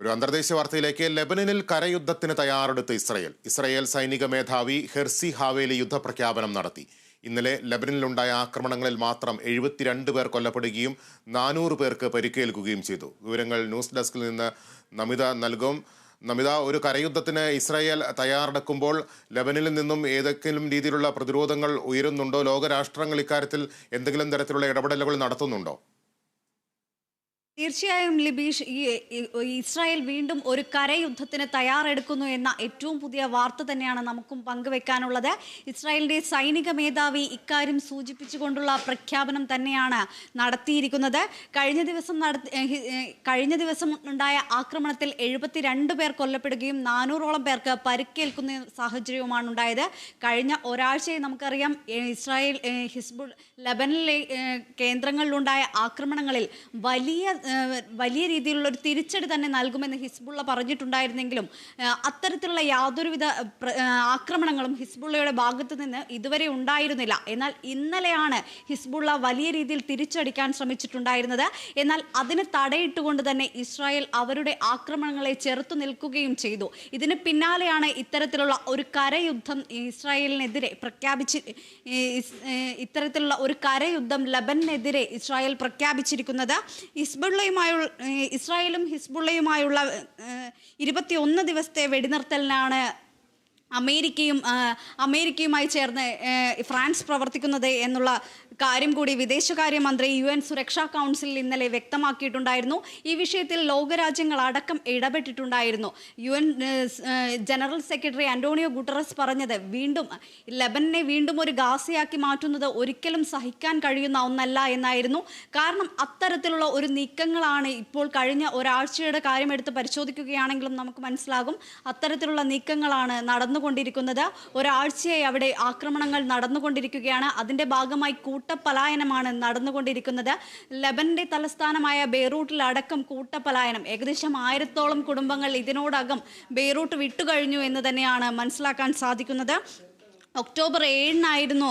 ഒരു അന്തർദേശീയ വാർത്തയിലേക്ക് ലെബനനിൽ കരയുദ്ധത്തിന് തയ്യാറെടുത്ത ഇസ്രയേൽ. ഇസ്രയേൽ സൈനിക മേധാവി ഹെർസി ഹാവേലി യുദ്ധപ്രഖ്യാപനം നടത്തി. ഇന്നലെ ലെബനനിലുണ്ടായ ആക്രമണങ്ങളിൽ മാത്രം എഴുപത്തിരണ്ട് പേർ കൊല്ലപ്പെടുകയും നാനൂറ് പേർക്ക് പരിക്കേൽക്കുകയും ചെയ്തു. വിവരങ്ങൾ ന്യൂസ് ഡെസ്കിൽ നിന്ന് നമിത നൽകും. നമിത ഒരു കരയുദ്ധത്തിന് ഇസ്രായേൽ തയ്യാറെടുക്കുമ്പോൾ ലബനിൽ നിന്നും ഏതെങ്കിലും രീതിയിലുള്ള പ്രതിരോധങ്ങൾ ഉയരുന്നുണ്ടോ? ലോകരാഷ്ട്രങ്ങൾ ഇക്കാര്യത്തിൽ എന്തെങ്കിലും തരത്തിലുള്ള ഇടപെടലുകൾ നടത്തുന്നുണ്ടോ? തീർച്ചയായും ലിബീഷ് ഈ ഇസ്രായേൽ വീണ്ടും ഒരു കരയുദ്ധത്തിന് തയ്യാറെടുക്കുന്നു എന്ന ഏറ്റവും പുതിയ വാർത്ത തന്നെയാണ് നമുക്കും പങ്കുവെക്കാനുള്ളത്. ഇസ്രായേലിന്റെ സൈനിക മേധാവി ഇക്കാര്യം സൂചിപ്പിച്ചുകൊണ്ടുള്ള പ്രഖ്യാപനം തന്നെയാണ് നടത്തിയിരിക്കുന്നത്. കഴിഞ്ഞ ദിവസം നടത്തി കഴിഞ്ഞ ദിവസം ഉണ്ടായ ആക്രമണത്തിൽ എഴുപത്തിരണ്ട് പേർ കൊല്ലപ്പെടുകയും നാനൂറോളം പേർക്ക് പരിക്കേൽക്കുന്ന സാഹചര്യവുമാണ് ഉണ്ടായത്. കഴിഞ്ഞ ഒരാഴ്ചയെ നമുക്കറിയാം ഇസ്രായേൽ ഹിസ്ബുൾ ലബനിലെ കേന്ദ്രങ്ങളിലുണ്ടായ ആക്രമണങ്ങളിൽ വലിയ വലിയ രീതിയിലുള്ള ഒരു തിരിച്ചടി തന്നെ നൽകുമെന്ന് ഹിസ്ബുള്ള പറഞ്ഞിട്ടുണ്ടായിരുന്നെങ്കിലും അത്തരത്തിലുള്ള യാതൊരുവിധ ആക്രമണങ്ങളും ഹിസ്ബുള്ളയുടെ ഭാഗത്തു നിന്ന് ഇതുവരെ ഉണ്ടായിരുന്നില്ല. എന്നാൽ ഇന്നലെയാണ് ഹിസ്ബുള്ള വലിയ രീതിയിൽ തിരിച്ചടിക്കാൻ ശ്രമിച്ചിട്ടുണ്ടായിരുന്നത്. എന്നാൽ അതിന് തടയിട്ടുകൊണ്ട് തന്നെ ഇസ്രായേൽ അവരുടെ ആക്രമണങ്ങളെ ചെറുത്തു നിൽക്കുകയും ചെയ്തു. ഇതിന് പിന്നാലെയാണ് ഇത്തരത്തിലുള്ള ഒരു കരയുദ്ധം ഇസ്രായേലിനെതിരെ പ്രഖ്യാപിച്ച് ഇത്തരത്തിലുള്ള ഒരു കരയുദ്ധം ലബനെതിരെ ഇസ്രായേൽ പ്രഖ്യാപിച്ചിരിക്കുന്നത്. ഹിസ്ബുള്ളയുമായുള്ള ഇസ്രായേലും ഹിസ്ബുള്ളയുമായുള്ള ഇരുപത്തി ഇരുപത്തിയൊന്ന് ദിവസത്തെ വെടിനിർത്തലിനാണ് അമേരിക്കയും അമേരിക്കയുമായി ചേർന്ന് ഫ്രാൻസ് പ്രവർത്തിക്കുന്നത് എന്നുള്ള കാര്യം കൂടി വിദേശകാര്യമന്ത്രി യു എൻ സുരക്ഷാ കൗൺസിലിൽ ഇന്നലെ വ്യക്തമാക്കിയിട്ടുണ്ടായിരുന്നു. ഈ വിഷയത്തിൽ ലോകരാജ്യങ്ങൾ അടക്കം ഇടപെട്ടിട്ടുണ്ടായിരുന്നു. U N general secretary Antonio Guterres പറഞ്ഞത് വീണ്ടും ലെബനെ വീണ്ടും ഒരു ഗാസയാക്കി മാറ്റുന്നത് ഒരിക്കലും സഹിക്കാൻ കഴിയുന്ന ഒന്നല്ല എന്നായിരുന്നു. കാരണം അത്തരത്തിലുള്ള ഒരു നീക്കങ്ങളാണ് ഇപ്പോൾ കഴിഞ്ഞ ഒരാഴ്ചയുടെ കാര്യം എടുത്ത് പരിശോധിക്കുകയാണെങ്കിലും നമുക്ക് മനസ്സിലാകും. അത്തരത്തിലുള്ള നീക്കങ്ങളാണ് നടന്നുകൊണ്ടിരിക്കുന്നത്. ഒരാഴ്ചയായി അവിടെ ആക്രമണങ്ങൾ നടന്നുകൊണ്ടിരിക്കുകയാണ്. അതിന്റെ ഭാഗമായി കൂട്ടപ്പലായനമാണ് നടന്നുകൊണ്ടിരിക്കുന്നത്. ലെബനന്റെ തലസ്ഥാനമായ ബെയ്റൂട്ടിലടക്കം കൂട്ടപ്പലായനം. ഏകദേശം ആയിരത്തോളം കുടുംബങ്ങൾ ഇതിനോടകം ബെയ്റൂട്ട് വിട്ടുകഴിഞ്ഞു എന്ന് തന്നെയാണ് മനസ്സിലാക്കാൻ സാധിക്കുന്നത്. ഒക്ടോബർ ഏഴിനായിരുന്നു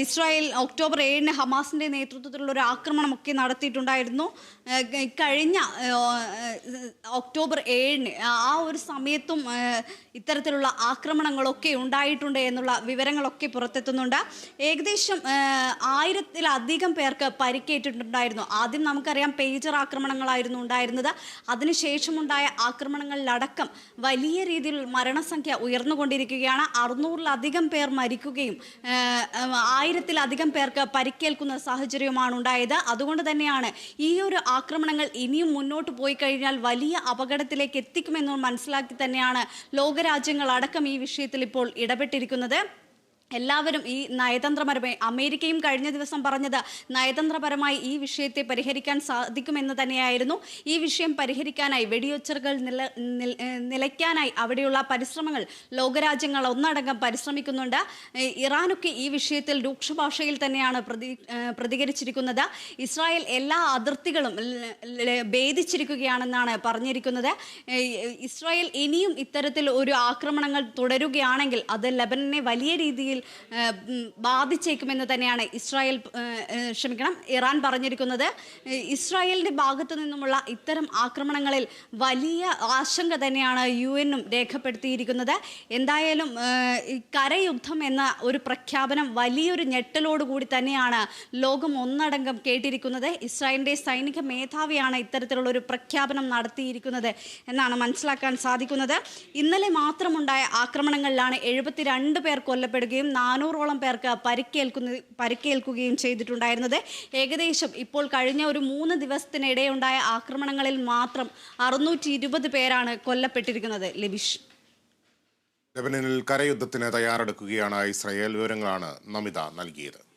ഇസ്രായേൽ ഒക്ടോബർ ഏഴിന് ഹമാസിന്റെ നേതൃത്വത്തിലുള്ള ഒരു ആക്രമണമൊക്കെ നടത്തിയിട്ടുണ്ടായിരുന്നു. കഴിഞ്ഞ ഒക്ടോബർ ഏഴിന് ആ ഒരു സമയത്തും ഇത്തരത്തിലുള്ള ആക്രമണങ്ങളൊക്കെ ഉണ്ടായിട്ടുണ്ട് എന്നുള്ള വിവരങ്ങളൊക്കെ പുറത്തെത്തുന്നുണ്ട്. ഏകദേശം ആയിരത്തിലധികം പേർക്ക് പരിക്കേറ്റിട്ടുണ്ടായിരുന്നു. ആദ്യം നമുക്കറിയാം പേജർ ആക്രമണങ്ങളായിരുന്നു ഉണ്ടായിരുന്നത്. അതിനുശേഷമുണ്ടായ ആക്രമണങ്ങളിലടക്കം വലിയ രീതിയിൽ മരണസംഖ്യ ഉയർന്നുകൊണ്ടിരിക്കുകയാണ്. അറുന്നൂറിലധികം പേർ മരിക്കുകയും ആയിരത്തിലധികം പേർക്ക് പരിക്കേൽക്കുന്ന സാഹചര്യമാണ് ഉണ്ടായത്. അതുകൊണ്ട് തന്നെയാണ് ഈ ഒരു ആക്രമണങ്ങൾ ഇനിയും മുന്നോട്ട് പോയി കഴിഞ്ഞാൽ വലിയ അപകടത്തിലേക്ക് എത്തിക്കുമെന്ന് മനസ്സിലാക്കി തന്നെയാണ് ലോകരാജ്യങ്ങൾ അടക്കം ഈ വിഷയത്തിൽ ഇപ്പോൾ ഇടപെട്ടിരിക്കുന്നത്. എല്ലാവരും ഈ നയതന്ത്രപരമായി അമേരിക്കയും കഴിഞ്ഞ ദിവസം പറഞ്ഞത് നയതന്ത്രപരമായി ഈ വിഷയത്തെ പരിഹരിക്കാൻ സാധിക്കുമെന്ന് തന്നെയായിരുന്നു. ഈ വിഷയം പരിഹരിക്കാനായി വെടിയൊച്ചറുകൾ നില നിലയ്ക്കാനായി അവിടെയുള്ള പരിശ്രമങ്ങൾ ലോകരാജ്യങ്ങൾ ഒന്നടങ്കം പരിശ്രമിക്കുന്നുണ്ട്. ഇറാനൊക്കെ ഈ വിഷയത്തിൽ രൂക്ഷഭാഷയിൽ തന്നെയാണ് പ്രതി പ്രതികരിച്ചിരിക്കുന്നത്. ഇസ്രായേൽ എല്ലാ അതിർത്തികളും ഭേദിച്ചിരിക്കുകയാണെന്നാണ് പറഞ്ഞിരിക്കുന്നത്. ഇസ്രായേൽ ഇനിയും ഇത്തരത്തിൽ ഒരു ആക്രമണങ്ങൾ തുടരുകയാണെങ്കിൽ അത് ലബനനെ വലിയ രീതിയിൽ ബാധിച്ചേക്കുമെന്ന് തന്നെയാണ് ഇസ്രായേൽ ക്ഷമിക്കണം ഇറാൻ പറഞ്ഞിരിക്കുന്നത്. ഇസ്രായേലിന്റെ ഭാഗത്തു നിന്നുമുള്ള ഇത്തരം ആക്രമണങ്ങളിൽ വലിയ ആശങ്ക തന്നെയാണ് യു എന്നും രേഖപ്പെടുത്തിയിരിക്കുന്നത്. എന്തായാലും കരയുദ്ധം എന്ന ഒരു പ്രഖ്യാപനം വലിയൊരു ഞെട്ടലോടുകൂടി തന്നെയാണ് ലോകം ഒന്നടങ്കം കേട്ടിരിക്കുന്നത്. ഇസ്രായേലിന്റെ സൈനിക മേധാവിയാണ് ഇത്തരത്തിലുള്ള ഒരു പ്രഖ്യാപനം നടത്തിയിരിക്കുന്നത് എന്നാണ് മനസ്സിലാക്കാൻ സാധിക്കുന്നത്. ഇന്നലെ മാത്രമുണ്ടായ ആക്രമണങ്ങളിലാണ് എഴുപത്തിരണ്ട് പേർ കൊല്ലപ്പെടുകയും നാനൂറോളം പേർക്ക് പരിക്കേൽക്കുന്ന പരിക്കേൽക്കുകയും ചെയ്തിട്ടുണ്ടായിരുന്നത്. ഏകദേശം ഇപ്പോൾ കഴിഞ്ഞ ഒരു മൂന്ന് ദിവസത്തിനിടെ ഉണ്ടായ ആക്രമണങ്ങളിൽ മാത്രം അറുന്നൂറ്റി പേരാണ് കൊല്ലപ്പെട്ടിരിക്കുന്നത്. ലബിഷ്. ലബനനിൽ കരയുദ്ധത്തിന് തയ്യാറെടുക്കുകയാണ് ഇസ്രയേൽ. വിവരങ്ങളാണ് നമിത നൽകിയത്.